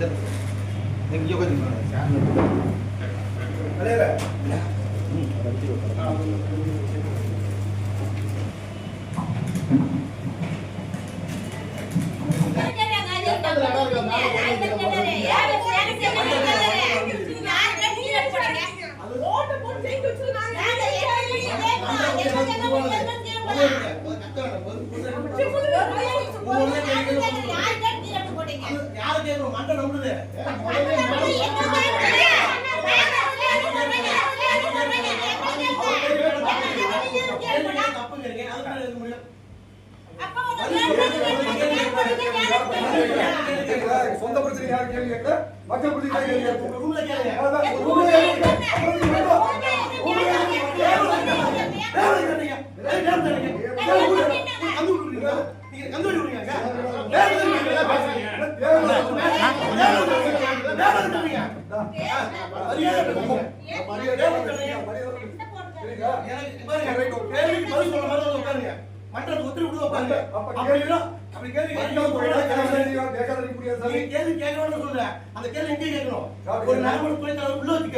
இங்கே உட்காந்து யாரை கேட்கணும் மண்டை நம்புது தப்புங்க இருக்கு அதுக்கு மேல சொந்த பிரச்சனை யாரு கேள்வி மக்கள் பிரச்சனை கேள்வி சொல்ற மாதிரி வந்து உட்காருங்க. அப்படி அப்படி கேள்வி கேள்வி கேட்கணும்னு சொல்றேன். அந்த கேள்வி எங்கே கேட்கணும்? ஒரு நரம்பு துறை தலைவர் உள்ள வச்சு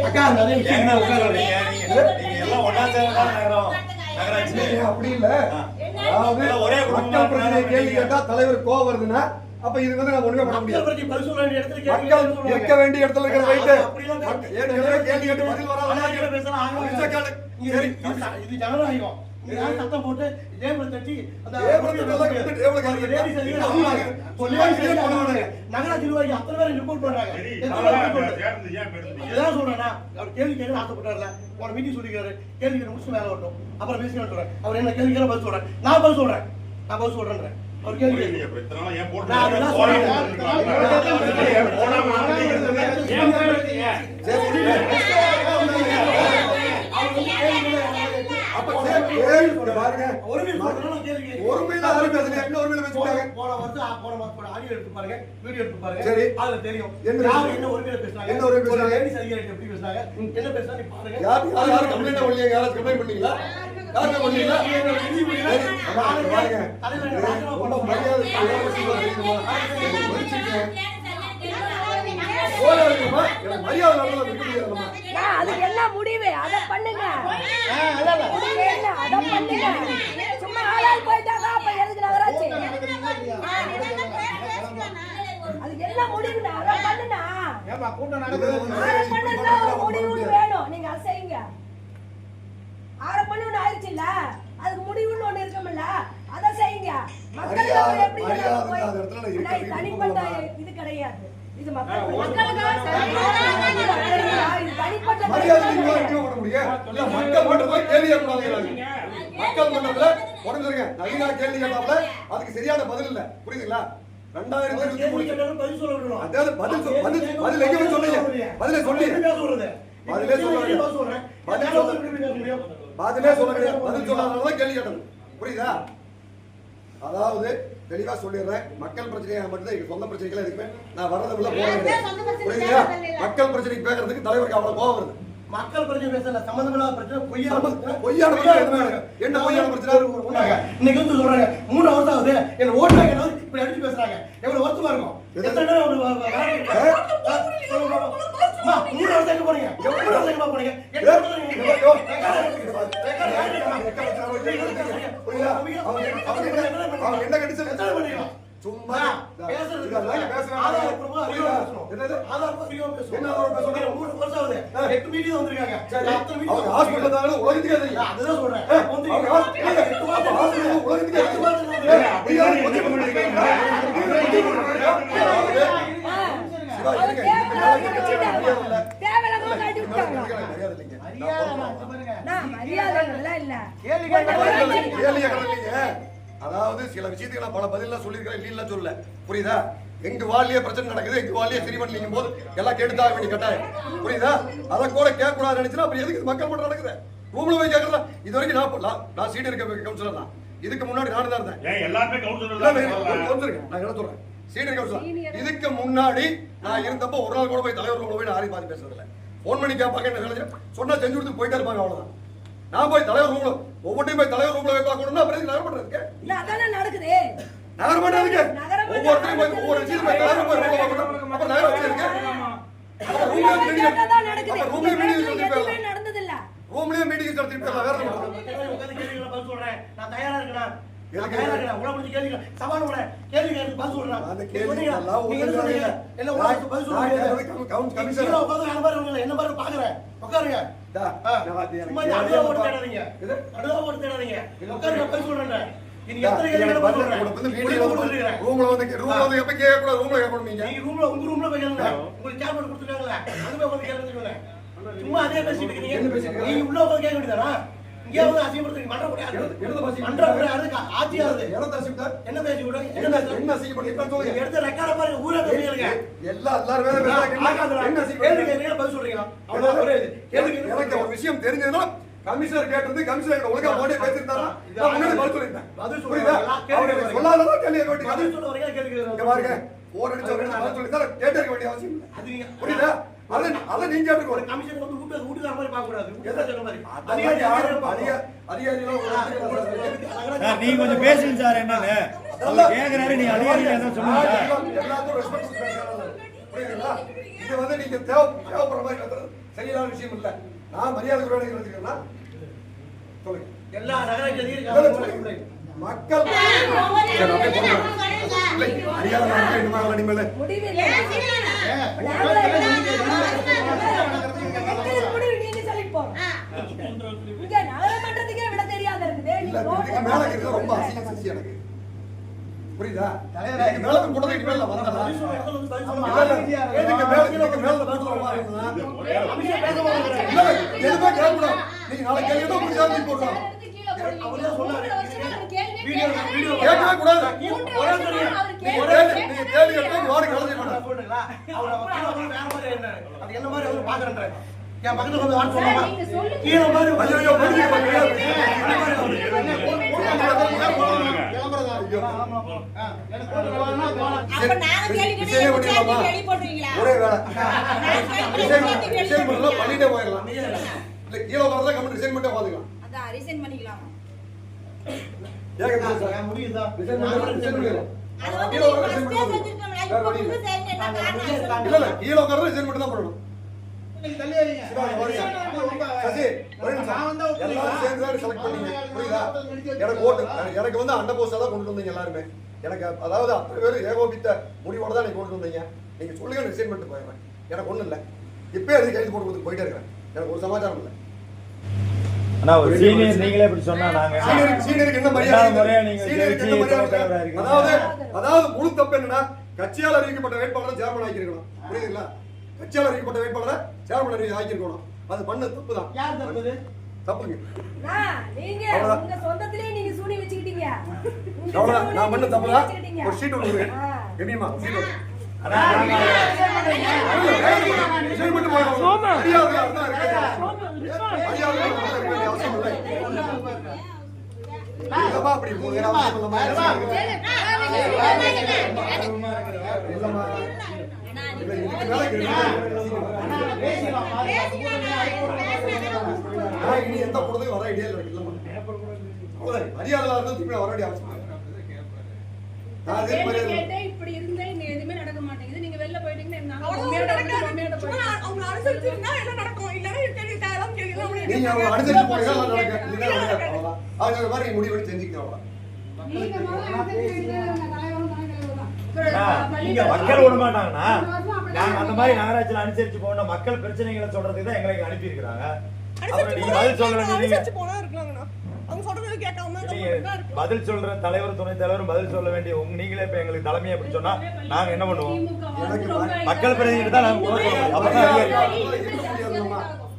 அக்கா, அந்த விஷயம். தான் நகரம். நகராட்சி. அப்படி இல்ல. ஒரே மக்கள் இருக்கிறாங்க. கேள்வி கேட்டா தலைவர் கோவம் வருதுன்னா அப்ப இது வந்து நம்ம ஒண்ணுமே பண்ண முடியாது மக்கள் இருக்க. வேண்டிய இடத்துல இருக்கிற ரைட்டு கேள்வி கேட்டு வராத இது ஜனநாயகம். யாரும் சத்தம் போட்டு டேபிள் தட்டி அந்த. நகராட்சி நிர்வாகி அத்தனை பேரை report பண்றாங்க. இதுதான் சொல்றேன்னா, அவர் கேள்வி கேட்க ஆசைப்பட்டாருல. போன meeting சொல்லிக்கிறாரு. கேள்வி கேட்டு முடிச்சுட்டு மேல வரட்டும். அப்புறம் பேசிக்கலாம் சொல்றேன். அவர் என்ன கேள்வி கேட்க பதில் சொல்றேன். நான் பதில் சொல்றேன். நான் பதில் சொல்றேன்றேன். அவர் கேள்வி நான் அதெல்லாம் சொல்றேன். அதுக்கு என்ன முடிவு அத பண்ணுங்க முடிவு என்ன அத பண்ணுங்க சும்மா ஆளால் போயிட்டாங்க அப்ப எதுக்கு நகராட்சி அதுக்கு என்ன முடிவுனா அத பண்ணுனா ஆறு பண்ணுனா ஒரு முடிவுன்னு வேணும் நீங்க அதை செய்யுங்க ஆறு பண்ணுன்னு ஆயிடுச்சுல்ல அதுக்கு முடிவுன்னு ஒண்ணு இருக்கும்ல அதை செய்யுங்க மக்களுக்கு எப்படி தனிப்பட்ட இது கிடையாது இது மக்கள் இது தனிப்பட்ட மக்கள் மன்றத்துல உடஞ்சிருங்க நவீனா கேள்வி கேட்டாப்ல அதுக்கு சரியான பதில் இல்ல. புரியுதுங்களா? ரெண்டாயிரத்தி இருபத்தி மூணு அதாவது பதில் சொல்- பதில் பதில் எங்க சொன்னீங்க பதிலே சொல்லி? பதிலே இப்ப சொல்ல எப்படி பேச விடுறேன்? பதில் வேற சொல்ல- ஒருத்தர் எப்படி பேச முடியும்? பதிலே சொல்ல கிடையாது. பதில் சொல்லாதனால கேள்வி கேட்டது புரியுதா? அதாவது தெளிவா சொல்லிடுறேன். மக்கள் பிரச்சனையை மட்டும் எங்க சொந்த பிரச்சனைகள் எதுக்குமே நான் வர்றது உள்ள போக கிடையாது. புரியுதா மக்கள் பிரச்சனைக்கு பேசுறதுக்கு தலைவருக்கு அவ்வளவு கோவம் வருது. மக்கள் பிரச்சனை பேசல சம்பந்தமில்லாத பிரச்சனை பொய்யான. பொய்யான. என்ன பொய்யான பிரச்சனை? இன்னைக்கு வந்து சொல்றாங்க மூணு வருஷம் ஆகுது என்ன ஓட்டு வாங்கினது இப்படி அடிச்சு பேசுறாங்க. எவ்வளவு வருத்தமா இருக்கும்? எது? எத்தனை நேரம் மூணு வருஷம் போனீங்க? எவ்வளவு வருஷம் அவங்க என்ன- அவங்க சும்மா பேசுறது? மூணு வருஷம் ஆகுது. ஆ. எட்டு meeting வந்திருக்காங்க. ஹாஸ்பிட்டல் உலகத்துக்கே அதுதான் சொல்றேன். மரியாதை இல்ல. கேள்வி கேட்கறது இல்லைங்க. அதாவது சில விஷயத்துக்கு நான் பல பதிலாம் சொல்லியிருக்கிறேன் இல்லைன்னு சொல்ல புரியுதா? எங்க வாழ்லயே பிரச்சனை நடக்குது எங்க வாழ்லயே சரி பண்ணலிங்கும் போது எல்லாம் கேட்டுதான் வேண்டிய கட்டாயம். புரியுதா? அதை கூட கேட்க கூடாது நினைச்சுன்னா அப்புறம் எதுக்கு மக்கள் மட்டும் நடக்குது? ரூம்ல போய் கேட்கறதா? இது வரைக்கும் நான் பண்ணலாம் நான் சீட் இருக்க கவுன்சிலர் தான். இதுக்கு முன்னாடி நானும் தான் இருந்தேன். ஏன் எல்லாருமே கவுன்சிலர் நான் என்ன சொல்றேன்? சீனியர் கவுன்சிலர் இதுக்கு முன்னாடி நான் இருந்தப்போ ஒரு நாள் கூட போய் தலைவர் ரூம்ல போய் நான் ஆரி பாதி பேசுறது இல்ல போன் பண்ணி கேட்பாங்க என்ன சொன்னா செஞ்சு கொடுத்து போயிட்டே இருப்பாங்க அவ்வளவுதான். நான் போய் தலைவர் ரூம்ல ஒவ்வொன்றையும் போய் தலைவர் ரூம்ல போய் பார்க்கணும்னா அப்புறம் எதுக்கு நகர் பண்றதுக்கு இல்ல அதானே நடக்குது? நகர் பண்றதுக்கு நகரம் பண்றது ஒவ்வொருத்தரும் போய் ஒவ்வொரு விஷயத்தையும் போய் தலைவர் போய் ரூம்ல பார்க்கணும் அப்புறம் நகர் வச்சிருக்கு அப்புறம் உள்ள ரூம்ல வந்து மீட்டிங் நடத்தி போயிடலாம். ரூம்லயே மீட்டிங் நடத்தி போயிடலாம். வேற சொல்றேன். நான் தயாரா இருக்கிறேன். கேள்வி கேள்வி என்ன பாரு பாக்குறேன். உட்காருங்க. நீங்க எத்தனை பதில் உங்களுக்கு வந்து வந்து. ரூம்ல வந்து ரூம்ல வந்து எப்ப கேட்கக்கூடாது? ரூம்ல கேட்கணும் நீங்க. நீங்க ரூம்ல உங்க ரூம்ல போய் கேளுங்க. உங்களுக்கு சேர்மன் கொடுத்துருக்காங்கல்ல அங்க போய் உட்கார்ந்து கேளுங்க சும்மா அதே பேசிட்டு இருக்கீங்க? நீங்க உள்ள உட்கார்ந்து கேட்க வேண்டியதானா இங்கே வந்து அசிங்கப்படுத்துறீங்க? மன்ற கூட எழுத மன்ற கூட? என்ன பேசி விட என்ன என்ன பேசி என்ன செய்ய பண்ணி நீங்க சொல்லுங்க எடுத்த ரெக்கார்ட பாருங்க. ஊரே தெரியுங்க எல்லா எல்லாரும் வேற வேற என்ன என்ன செய்ய கேள்வி பண்ணி கேட்கறீங்க பதில் சொல்றீங்க அவ்வளவுதான். ஒரே எனக்கு ஒரு விஷயம் தெரிஞ்சதுன்னா கமிஷனர் கேட்டது கமிஷனர் ஒழுங்கா பேசிருந்தாரா முன்னாடி பதில் சொல்லிருந்தேன் பதில். புரியுதா. சொல்லாததான் கேள்வி பதில் சொல்ல வரைக்கும் கேள்வி பாருங்க. பதில் சொல்லிருந்தா கேட்டு இருக்க வேண்டிய அவசியம் புரியுதா? அதை அதை நீங்க ஒரு கமிஷன் வந்து வீட்டு வீட்டுக்கார மாதிரி பார்க்க கூடாது சொன்ன மாதிரி அதிகாரி யாரும் அதிகாரி நீங்க கொஞ்சம் பேசுங்க சார் என்னன்னு கேக்குறாரு நீ அதிகாரி ஏதாவது சொல்லுங்க சார். எல்லாத்துக்கும் ரெஸ்பெக்ட் கொடுக்குறாங்க புரியுதுங்களா இது வந்து நீங்க தேவை தேவைப்படுற மாதிரி சரியான விஷயம் இல்ல நான் மரியாதை குறைவாக நினைக்கிறேன்னா சொல்லுங்க எல்லா நகராட்சி. மக்கள் மரியாதை நடக்க இந்த மாதிரி இனிமேல் முடிவு இல்லை நாங்களே மக்களுக்கு முடிவு நீங்க சொல்லிட்டு போறோம் இங்க நகரமன்றத்துக்கே விட தெரியாத இருக்குது இல்ல நீங்க இதுக்கு மேல இருக்கிறது ரொம்ப அசிங்க சிசி எனக்கு புரியுதா இதுக்கு மேல கூட்டத்தை இனிமேல் இல்ல, மேல மேல. நீங்க நாளைக்கு. கேட்கவே கூடாது. நீங்க வாடி கலந்து வந்து வான்னு சொல்லாமா? கீழே மாதிரி ஐயோ, ஒரே வேலை நான் கேள்வி ரிசைன்? பண்ணிட்டே போயிடலாம். இல்ல கீழே உட்கார்ந்தா கமெண்ட் ரிசைன் பண்ணிட்டே பாத்துக்கலாம் அதான் resign பண்ணிக்கலாமா? ஏங்க சார்? என் முடியுதா? ரிசைன் பண்ணி ரிசைன் பண்ணிடலாம். கீழே ரிசைன் தான் பண்ணணும் எனக்கு ஓட்டு எனக்கு வந்து அண்ட போஸ்டா தான் கொண்டு வந்தீங்க எல்லாருமே. எனக்கு அதாவது அத்தனை பேர் ஏகோபித்த முடிவோட தான் நீங்க கொண்டு வந்தீங்க. நீங்க சொல்லுங்க ரிசைன் பண்ணிட்டு போயிடுறேன். எனக்கு ஒண்ணும் இல்ல. இப்பயே அதுக்கு கைது போட்டு கொடுத்து போயிட்டே இருக்கிறேன். எனக்கு ஒரு சமாச்சாரம் இல்லை. ஆனா ஒரு சீனியர் நீங்களே இப்படி சொன்னா நாங்க என்ன? சீனியருக்கு என்ன மரியாதை நீங்க சீனியருக்கு என்ன மரியாதை. அதாவது அதாவது முழு தப்பு என்னன்னா கட்சியால் அறிவிக்கப்பட்ட வேட்பாளரை சேர்மன் ஆக்கியிருக்கணும். புரியுதுங்களா? கட்சியால் அறிவிக்கப்பட்ட வேட்பாளரை சேர்மன் அறிவி ஆக்கியிருக்கணும் அது பண்ண தப்பு தான் யார் தப்புது? தப்புங்க. நான் நீங்க அவ்வளவுதான். உங்க சொந்தத்திலே நீங்க சூனி வச்சுக்கிட்டீங்க. நான் பண்ண தப்பு தான். ஒரு ஷீட் ஒன்று. எப்படிமா ஷீட் ஒன்று. அப்படி இல்லம்மா. இனி எந்த கூடத்தையும் வர ஐடியா இல்லை. மரியாதை திருப்பி வர வேண்டிய அவசியம் இப்படி இருந்தா இங்க எதுவுமே நடக்க மாட்டேங்குது. நீங்க வெளில போயிட்டீங்கன்னா நாங்க. அவங்க அனுசரிச்சு போனீங்க எல்லாம் நடக்கும். அவங்க மாதிரி முடிவு இங்க மக்கள் விட மாட்டாங்கன்னா நாங்க அந்த மாதிரி நகராட்சியில அனுசரிச்சு போன மக்கள் பிரச்சனைகளை சொல்றதுக்கு தான் எங்களை அனுப்பி இருக்கிறாங்க பதில் சொல்ற தலைவர் துணைத் தலைவரும் பதில் சொல்ல வேண்டிய உங்க நீங்களே இப்ப எங்களுக்கு தலைமையை அப்படி சொன்னா நாங்க என்ன பண்ணுவோம்? மக்கள் பிரதிநிதி தான் நாங்க.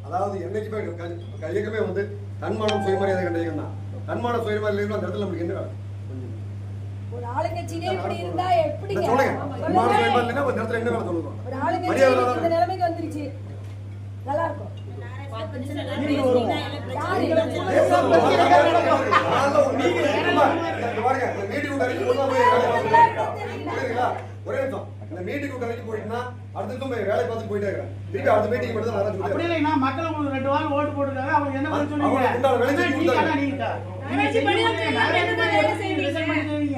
அதாவது என்னைக்குமே க- க- இயக்கமே வந்து தன்மானம் சுயமரியாதை கண்ட இயக்கம் தான் தன்மானம் சுயமரியாதை அந்த இடத்துல நமக்கு என்ன? ஒரு ஆளுங்கட்சியிலே இப்படி இருந்தா எப்படிங்க ஒரு வேலை சொல்லுவோம் ஒரு ஆளுங்கட்சி மரியாதை இல்லாத- இந்த நிலைமைக்கு வந்துருச்சு நல்லா இருக்கும் யாரு ஒரே நிமிஷம் இந்த மீட்டிங் கலைக்கு போயிட்டுனா அடுத்த போய் வேலை பார்த்து போயிட்டே இருக்கிறேன் திருப்பி அடுத்த மீட்டிங் மட்டும் தான் நான் அப்படி இல்லைன்னா மக்கள் உங்களுக்கு ரெண்டு வாரம் ஓட்டு போட்டுருக்காங்க அவங்க என்ன பண்ண சொன்னீங்க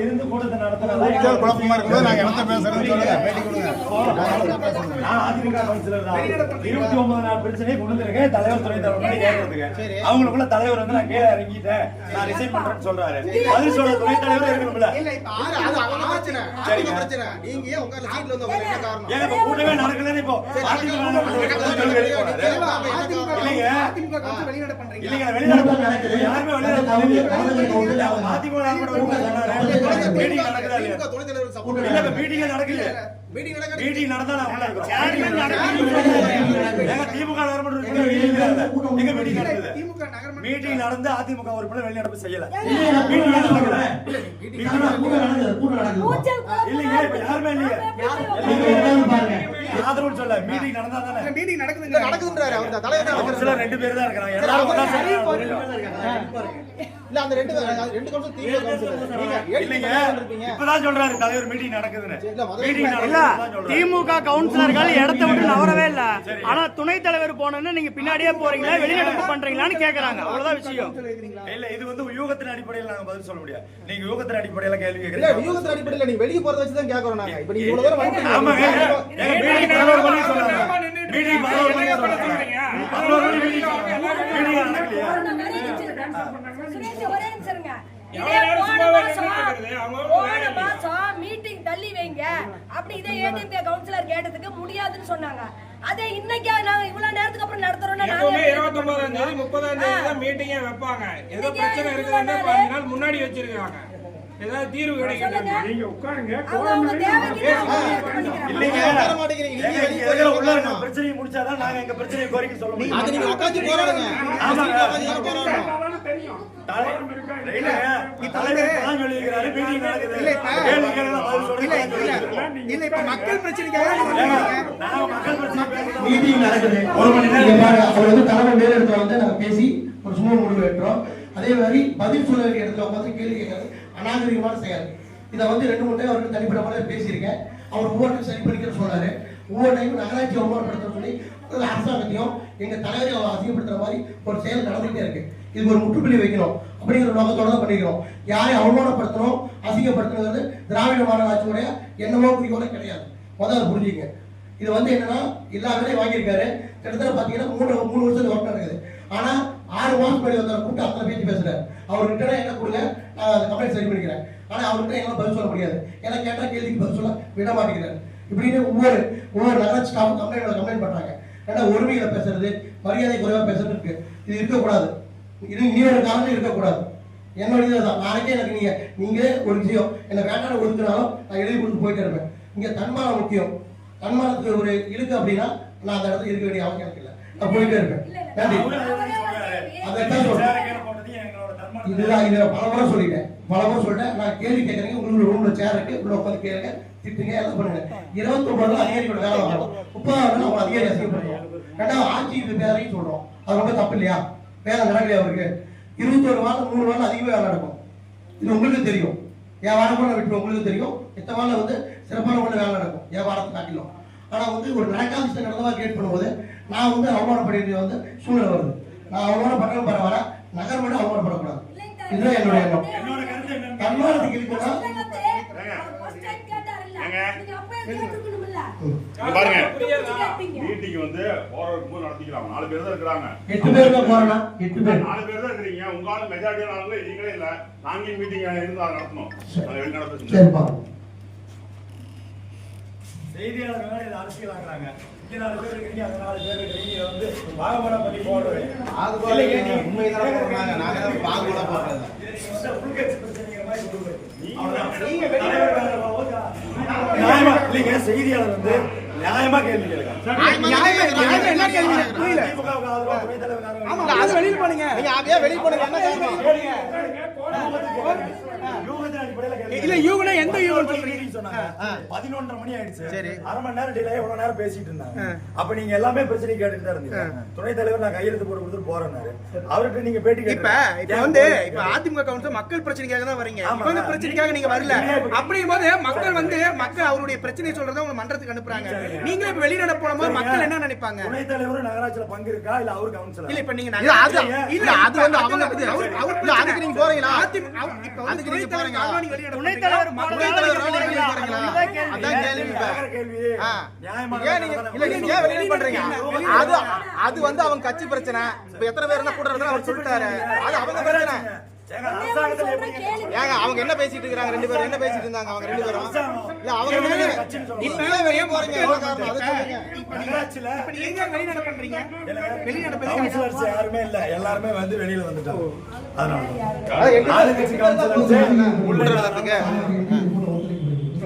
இருந்து குழப்பமா இருக்கும்போது நாங்க பேசுறேன்னு சொல்லுங்க பேட்டி கொடுங்க இருபத்தி ஒன்பது நாள் பிரச்சனையை கொண்டு தலைவர் துணைத் தலைவர் கேட்கறதுக்கு அவங்களுக்குள்ள தலைவர் வந்து நான் கீழே இறங்கிட்டேன் நான் ரிசைன் பண்றேன்னு சொல்றாரு பதில் சொல்ற துணைத் தலைவர் இருக்கணும்ல நீங்க உட்கார்ந்து இப்ப கூட்டமே நடக்கலன்னு இப்போ வெளியே இல்லைங்க இல்லைங்க வெளிநாடு யாருமே வெளிநாடு நடக்கல. மீட்டிங் நடக்க மீட்டிங் நடந்தா நான் உள்ள திமுக நகர்மன்ற. எங்க மீட்டிங் மீட்டிங் அதிமுக உறுப்பினர் வெளிநடப்பு செய்யல. மீட்டிங் நடக்கல. மீட்டிங் கூச்சல் குழப்பமா இல்லைங்க இப்ப யாருமே இல்லையே ஆதரவு சொல்ல மீட்டிங் நடந்தா தானே? மீட்டிங் நடக்குதுன்றாரு அவர். தலைவர் ஒரு ரெண்டு பேர் தான் இருக்கிறாங்க. எல்லாரும் ஒண்ணா சேர்ந்து இல்ல அந்த ரெண்டு ரெண்டு கவுன்சிலர் நீங்க இல்லைங்க. இப்பதான் சொல்றாரு தலைவர் மீட்டிங் நடக்குதுன்னு. மீட்டிங் திமுக கவுன்சிலர்கள் இடத்த விட்டு நவரவே இல்ல. ஆனா துணைத் தலைவர் போனோன்னு நீங்க பின்னாடியே போறீங்களா வெளிநடப்பு பண்றீங்களான்னு கேக்குறாங்க. அவ்வளவுதான் விஷயம். இல்ல இது வந்து யூகத்தின் அடிப்படையில் நாங்க பதில் சொல்ல முடியாது. நீங்க யூகத்தின் அடிப்படையில கேள்வி இல்ல கேக்குறீங்க வியூகத்தின் அடிப்படையில நீங்க வெளிய போறத வச்சு தான் கேக்குறோம் நாங்க. இப்ப நீங்க இவ்வளவு தூரம் வந்துட்டீங்க. ஆமாங்க எங்க மீட்டிங் பதினோரு மணிக்கு சொன்னாங்க மீட்டிங் பதினோரு மணிக்கு சொன்னாங்க பதினோரு மணி மீட்டிங் மீட்டிங் ஒரே நிமிஷம் இருங்க. இதே போன மாசம் போன மாசம் மீட்டிங் தள்ளி வைங்க. அப்படி இதே ஏடிஎம்கே கவுன்சிலர் கேட்டதுக்கு முடியாதுன்னு சொன்னாங்க. அதே இன்னைக்கு நாங்க இவ்வளவு நேரத்துக்கு அப்புறம் நடத்துறோம்னா எப்பவுமே இருபத்தொன்பதாம் தேதி முப்பதாம் தேதி தான் மீட்டிங்கே வைப்பாங்க. ஏதோ பிரச்சனை இருக்குதுன்னா பதினஞ்சு நாள் முன்னாடி வச்சிருக்காங்க. ஏதாவது தீர்வு அவங்க பண்ணிக்கிறாங்க. இல்லைங்க. உள்ள பிரச்சனையை முடிச்சாதான் நாங்க எங்க பிரச்சனையை கோரிக்கை சொல்ல முடியும். அது நீங்க உட்காந்து போராடுங்க ஆமாங்க. உட்காந்து தலைவர் மக்கள் பிரச்சனைக்காக. மீட்டிங் நடக்குது. ஒரு மணி நேரம். அவர் வந்து தலைமை மேல இடத்துல வந்து நாங்க பேசி ஒரு சுமூக முடிவு எடுக்கிறோம். அதே மாதிரி பதில் சொல்ல வேண்டிய இடத்துல உட்காந்து கேள்வி கேட்கறது அநாகரிகமான செயல். இதை வந்து ரெண்டு மூணு டைம் அவருக்கு தனிப்பட்ட முறையில் பேசியிருக்கேன். அவர் ஒவ்வொரு சரி பண்ணிக்கிற சொன்னாரு ஒவ்வொரு டைம் நகராட்சி அவமானப்படுத்த சொல்லி அரசாங்கத்தையும் எங்க தலைவரையும் அவர் அசிங்கப்படுத்துற மாதிரி ஒரு செயல் நடந்துகிட்டே இருக்கு. இதுக்கு ஒரு முற்றுப்புள்ளி வைக்கணும். அப்படிங்கிற நோக்கத்தோட தான் பண்ணிக்கிறோம். யாரை அவமானப்படுத்தணும் அசிங்கப்படுத்தணுங்கிறது திராவிட மாநில ஆட்சியுடைய எண்ணமோ குறிக்கோளே கிடையாது. முதல்ல புரிஞ்சுங்க இது வந்து என்னன்னா எல்லா வேலையும் வாங்கியிருக்காரு. கிட்டத்தட்ட பாத்தீங்கன்னா மூணு மூணு வருஷத்துக்கு ஒர்க் நடக்குது. ஆனா ஆறு மாசம் முன்னாடி வந்த கூப்பிட்டு அத்தனை பேச்சு பேசுறாரு. அவர் ரிட்டர்னா என்ன கொடுங்க நான் அந்த கம்ப்ளைண்ட் சரி பண்ணிக்கிறேன். ஆனா அவர்கிட்ட எங்களால் பதில் சொல்ல முடியாது. ஏன்னா கேட்டா கேள்விக்கு பதில் சொல்ல விட மாட்டேங்கிறார். இப்படின்னு ஒவ்வொரு ஒவ்வொரு நகர ஸ்டாஃப் கம்ப்ளைண்ட் கம்ப்ளைண்ட் பண்றாங்க. ஏன்னா ஒருமையில பேசுறது மரியாதை குறைவா பேசுறது இருக்கு. இது இருக்கக்கூடாது. இது இனி ஒரு காலத்துல இருக்கக்கூடாது என்னோட இதுதான்? நாளைக்கே எனக்கு நீங்க நீங்களே ஒரு விஷயம். என்ன வேண்டாம் ஒதுக்குனாலும் நான் எழுதி கொடுத்து போயிட்டே இருப்பேன். இங்க தன்மானம் முக்கியம். தன்மானத்துக்கு ஒரு இருக்கு அப்படின்னா நான் அந்த இடத்துல இருக்க வேண்டிய அவசியம் எனக்கு இல்லை. நான் போயிட்டே இருப்பேன். நன்றி. அதைத்தான் சொல்றேன். இதுதான் இதை பல முறை சொல்லிட்டேன். பல முறை சொல்லிட்டேன். நான் கேள்வி கேட்கறீங்க உங்களுக்கு ரூம்ல சேர் இருக்கு. உள்ள உட்காந்து கேளுங்க. திட்டுங்க எல்லாம் பண்ணுங்க. இருபத்தி ஒன்பதுல அதிகாரியோட வேலை வாங்கணும் முப்பதாவது அவங்க அதிகாரி அசிங்கப்படுறோம் ரெண்டாவது ஆட்சி பேரையும் சொல்றோம். அது ரொம்ப தப்பு இல்லையா? வேலை நடக்கலையா அவருக்கு? இருபத்தொரு வாரம் மூணு வாரம் அதிகமாக வேலை நடக்கும். இது உங்களுக்கு தெரியும். என் வாரம் கூட விட்டு உங்களுக்கு தெரியும். எத்தனை வாரம் வந்து சிறப்பான முறையில் வேலை நடக்கும். என் வாரத்தை காட்டிலும். ஆனா வந்து ஒரு நடக்காத விஷயம் நடந்தவா கிரியேட் பண்ணும்போது நான் வந்து அவமானப்படுறது வந்து சூழ்நிலை வருது. நான் அவமானப்பட்டாலும் பரவாயில்ல. நகர் மட்டும் அவமானப்படக்கூடாது. இதுதான் என்னுடைய எண்ணம். தன்மானத்துக்கு இருக்குன்னா நீங்க. பாருங்க. மீட்டிங் வந்து போறவருக்கு போது நடத்திக்கலாம். நாலு பேர் தான் இருக்கிறாங்க. எட்டு பேர் தான் போறேன்னா எட்டு பேர். நாலு பேர் தான் இருக்கிறீங்க. உங்க ஆளு மெஜாரிட்டியான ஆளுங்க நீங்களே இல்ல. நாங்க மீட்டிங் இருந்து அதை நடத்தணும். அதை வெளிநடப்பு செஞ்சு சரிப்பா செய்தியாளர் வேலை இதை அரசியல் ஆக்குறாங்க. இங்க நாலு பேர் இருக்கீங்க அங்க நாலு பேர் இருக்கீங்க வந்து பாகுபாடம் பண்ணி போடுறது. நீங்க- உண்மைதான் போடுறாங்க. நாங்க தான் பாகுபட போடுறது. வந்து நியாயமா? இல்லைங்க செய்தியாளர் வந்து நியாயமா கேள்வி அது வெளியில அப்படியே வெளியில இல்ல யூகனா எந்த யூகன் சொல்றீங்க சொல்றீங்கன்னு சொன்னாங்க. பதினொன்றரை மணி ஆயிடுச்சு. சரி. அரை மணி நேரம் delay, இவ்வளவு நேரம் பேசிட்டு இருந்தாங்க. அப்ப நீங்க எல்லாமே பிரச்சனை கேட்டுட்டு தான் இருந்தீங்க. துணைத் தலைவர் நான் கையெழுத்து போட்டு கொடுத்துட்டு போறேன்னாரு. அவர்கிட்ட நீங்க பேட்டி இப்ப கேட்டீங்க. இப்ப வந்து இப்ப அதிமுக கவுன்சில் மக்கள் பிரச்சனைக்காக தான் வரீங்க ஆமா. இவங்க பிரச்சனைக்காக நீங்க வரல அப்படிங்கும் போது மக்கள் வந்து மக்கள் அவருடைய பிரச்சனையை சொல்றதை உங்க மன்றத்துக்கு அனுப்புறாங்க நீங்களே இப்ப வெளிநட மக்கள் என்ன நினைப்பாங்க துணைத் தலைவர் நகராட்சியில பங்கு இருக்கா இல்ல அவரு கவுன்சிலர் இல்ல இப்ப நீங்க இல்ல, அது வந்து அவங்க அதுக்கு போறீங்களா? அதிமுக இப்ப வந்து துணைத் தலைவர் துணைத் தலைவர் இல்ல அது அது வந்து அவங்க கட்சி பிரச்சனை. இப்ப எத்தனை பேர் என்ன கூட்டுறதுன்னு அவர் சொல்லிட்டாரு. அது அவங்க பிரச்சனை. ஏங்க, அரசாங்கத்துல எப்படி ஏங்க அவங்க என்ன பேசிட்டு இருக்காங்க ரெண்டு பேரும் என்ன பேசிட்டு இருந்தாங்க அவங்க ரெண்டு பேரும்? இல்ல அவங்க ஏன் வெளிய போறீங்க. வெளிநட பண்றீங்க வெளிநட யாருமே இல்ல. எல்லாருமே வந்து வெளியில வந்துட்டாங்க. அதனால ஆளுங்கட்சி கவுன்சிலர்ஸ் உள்ள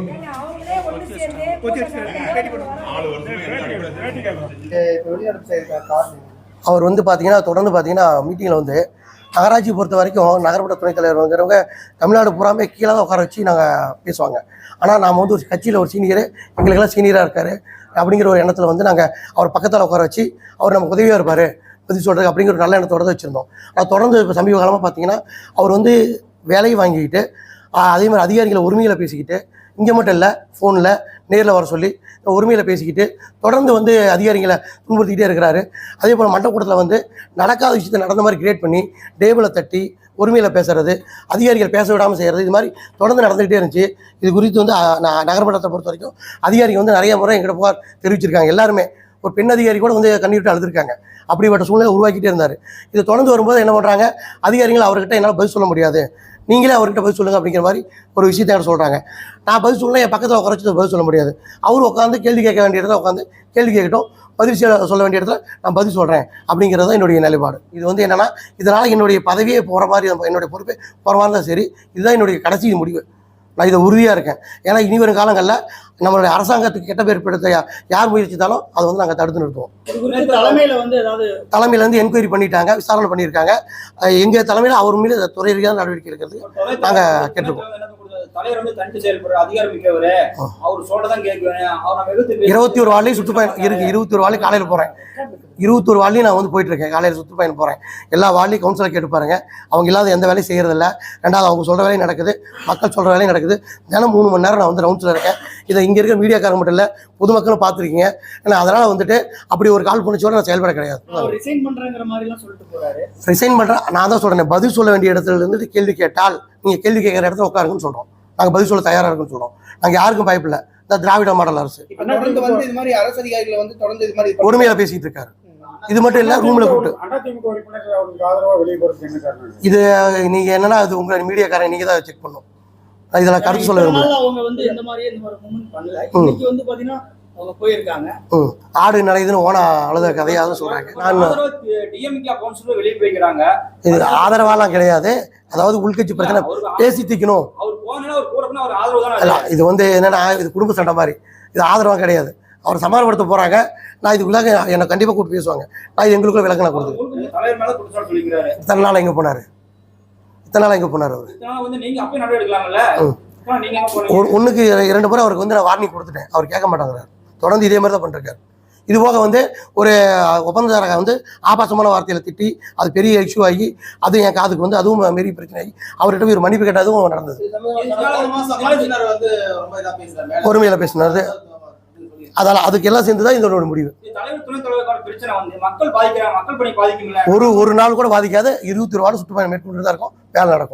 ஏங்க, அவங்களே ஒண்ணு சேர்ந்து கூட்டம் நடத்தி நாலு வருஷமா எந்த அடிப்படை அவர் வந்து பார்த்தீங்கன்னா தொடர்ந்து பார்த்தீங்கன்னா மீட்டிங்கில் வந்து நகராட்சி பொறுத்த வரைக்கும் நகர்ப்புற துணைத் தலைவருங்கிறவங்க தமிழ்நாடு பூராமே கீழே தான் உட்கார வச்சு நாங்கள் பேசுவாங்க. ஆனால் நாம் வந்து ஒரு கட்சியில் ஒரு சீனியர் எங்களுக்கெல்லாம் சீனியராக இருக்கார் அப்படிங்கிற ஒரு எண்ணத்தில் வந்து நாங்கள் அவர் பக்கத்தில் உட்கார வச்சு அவர் நமக்கு உதவியாக இருப்பார் பதில் சொல்கிறது அப்படிங்கிற ஒரு நல்ல எண்ணத்தோட தான் வச்சுருந்தோம். ஆனால் தொடர்ந்து இப்போ சமீப காலமாக பார்த்தீங்கன்னா அவர் வந்து வேலையை வாங்கிக்கிட்டு அதே மாதிரி அதிகாரிகளை உரிமைகளை பேசிக்கிட்டு இங்கே மட்டும் இல்லை ஃபோனில் நேரில் வர சொல்லி உரிமையில் பேசிக்கிட்டு தொடர்ந்து வந்து அதிகாரிகளை துன்புறுத்திக்கிட்டே இருக்கிறாரு. அதே போல் மண்டக்கூடத்தில் வந்து நடக்காத விஷயத்தை நடந்த மாதிரி கிரியேட் பண்ணி டேபிளை தட்டி உரிமையில் பேசுறது அதிகாரிகள் பேச விடாமல் செய்கிறது இது மாதிரி தொடர்ந்து நடந்துகிட்டே இருந்துச்சு. இது குறித்து வந்து ந- நகர்மன்றத்தை பொறுத்த வரைக்கும் அதிகாரிகள் வந்து நிறைய முறை எங்கிட்ட புகார் தெரிவிச்சிருக்காங்க. எல்லாருமே ஒரு பெண் அதிகாரி கூட வந்து கண்ணீர் விட்டு அழுதுருக்காங்க. அப்படிப்பட்ட சூழ்நிலை உருவாக்கிட்டே இருந்தார். இது தொடர்ந்து வரும்போது என்ன பண்ணுறாங்க அதிகாரிகள் அவர்கிட்ட என்னால் பதில் சொல்ல முடியாது. நீங்களே அவர்கிட்ட பதில் சொல்லுங்கள் அப்படிங்கிற மாதிரி ஒரு விஷயத்த சொல்கிறாங்க நான் பதில் சொல்லலாம் என் பக்கத்தில் உட்கார பதில் சொல்ல முடியாது. அவர் உட்காந்து கேள்வி கேட்க வேண்டிய இடத்துல உட்காந்து கேள்வி கேட்கட்டும் பதில் சொல்ல வேண்டிய இடத்துல நான் பதில் சொல்கிறேன் அப்படிங்கிறது தான் என்னுடைய நிலைப்பாடு. இது வந்து என்னென்னா இதனால் என்னுடைய பதவியே போகிற மாதிரி என்னுடைய பொறுப்பே போகிற மாதிரி தான் சரி. இதுதான் என்னுடைய கடைசி முடிவு. நான் இதை உறுதியாக இருக்கேன். ஏன்னா இனி வரும் காலங்களில் நம்மளுடைய அரசாங்கத்துக்கு கெட்ட பேர் படுத்த யார் முயற்சித்தாலும் அதை வந்து நாங்கள் தடுத்து நிறுத்துவோம். தலைமையில வந்து ஏதாவது தலைமையில வந்து என்கொயரி பண்ணிட்டாங்க விசாரணை பண்ணியிருக்காங்க. அஹ் எங்க தலைமையில் அவர் மீது துறை ரீதியான நடவடிக்கை இருக்கிறது நாங்க கேட்டிருக்கோம். தலைவர் வந்து தனித்து செயல்படுற அதிகாரம் மிக்கவர் அவர் சொல்றதான் கேட்குவேன். அவர் நம்ம எதிர்த்து இருபத்தி ஒரு வாழையும் சுற்றுப்பயணம் இருக்கு இருபத்தி ஒரு வாழையும் காலையில் போகிறேன் இருபத்தொரு வாழையும் நான் வந்து போயிட்டு இருக்கேன். காலையில் சுற்றுப்பயணம் போகிறேன் எல்லா வாழையும் கவுன்சிலர் கேட்டு பாருங்க. அவங்க இல்லாத எந்த வேலையும் செய்யறதில்ல. ரெண்டாவது அவங்க சொல்கிற வேலையும் நடக்குது. மக்கள் சொல்கிற வேலையும் நடக்குது. தினம் மூணு மணி நேரம் நான் வந்து ரவுண்ட்ஸில் இருக்கேன். இதை இங்கே இருக்க மீடியாக்காரங்க மட்டும் இல்லை பொதுமக்களும் பார்த்துருக்கீங்க. ஏன்னா அதனால் வந்துட்டு அப்படி ஒரு கால் பண்ணிச்சோட நான் செயல்பட கிடையாது. ரிசைன் பண்ணுறேன் நான் தான் சொல்கிறேன் பதில் சொல்ல வேண்டிய இடத்துல இருந்து கேள்வி கேட்டால் நீங்கள் கேள்வி கேட்குற இடத்துல உட்காருங்கன்னு சொல்கிறோம் நாங்கள் பதில் சொல்ல தயாராக இருக்குன்னு சொல்கிறோம் நாங்கள் யாருக்கும் பயப்பில்லை இந்த திராவிட மாடல் அரசு. இப்ப தொடர்ந்து வந்து இது மாதிரி அரசு அதிகாரிகள் வந்து தொடர்ந்து இது மாதிரி பொறுமையாக பேசிட்டு இருக்காரு. இது மட்டும் இல்லை ரூமில் கூப்பிட்டு இது நீங்கள் என்னன்னா அது உங்கள் மீடியாக்காரங்க நீங்கள் தான் செக் பண்ணணும். நான் இதில் கருத்து சொல்ல விரும்பல அவங்க போயிருக்காங்க. ஆடு நடையுதுன்னு ஓனா அழுத கதையாக தான் சொல்கிறாங்க நான் டிஎம்கே கவுன்சிலர் வெளியே போய்க்கிறாங்க. இது ஆதரவாலாம் கிடையாது. அதாவது உள்கட்சி பிரச்சனை பேசி தீக்கணும். அவர் போனா அவர் கூட போனா அவர் ஆதரவு தானே இல்ல இது வந்து என்னன்னா இது குடும்ப சண்டை மாதிரி. இது ஆதரவாக கிடையாது. அவர் சமாதானப்படுத்த போகிறாங்க நான் இதுக்குள்ளாக என்னை கண்டிப்பாக கூப்பிட்டு பேசுவாங்க. நான் இது எங்களுக்குள்ள விளக்கம் நான் கொடுத்துருக்கேன் இத்தனை நாள் எங்கே போனார்? இத்தனை நாள் எங்கே போனார் அவர்? ஒன்றுக்கு இரண்டு முறை அவருக்கு வந்து நான் வார்னிங் கொடுத்துட்டேன். அவர் கேட்க மாட்டேங்கிறார். தொடர்ந்து இதே மாதிரி தான் பண்ணிருக்காரு. இது போக வந்து ஒரு ஒப்பந்ததாரக வந்து ஆபாசமான வார்த்தையில திட்டி அது பெரிய இஷ்யூ ஆகி அது என் காதுக்கு வந்து அதுவும் பெரிய பிரச்சனை ஆகி அவர்கிட்ட போய் ஒரு மன்னிப்பு கேட்டதும் நடந்தது. பொறுமையில பேசினது அதனால் அதுக்கு எல்லாம் சேர்ந்து தான் இதோட முடிவு. ஒரு ஒரு நாள் கூட பாதிக்காத இருபத்தி ஒரு வாரம் சுற்றுப்பயணம் மேற்கொண்டு தான் இருக்கும் வேலை நடக்கும்.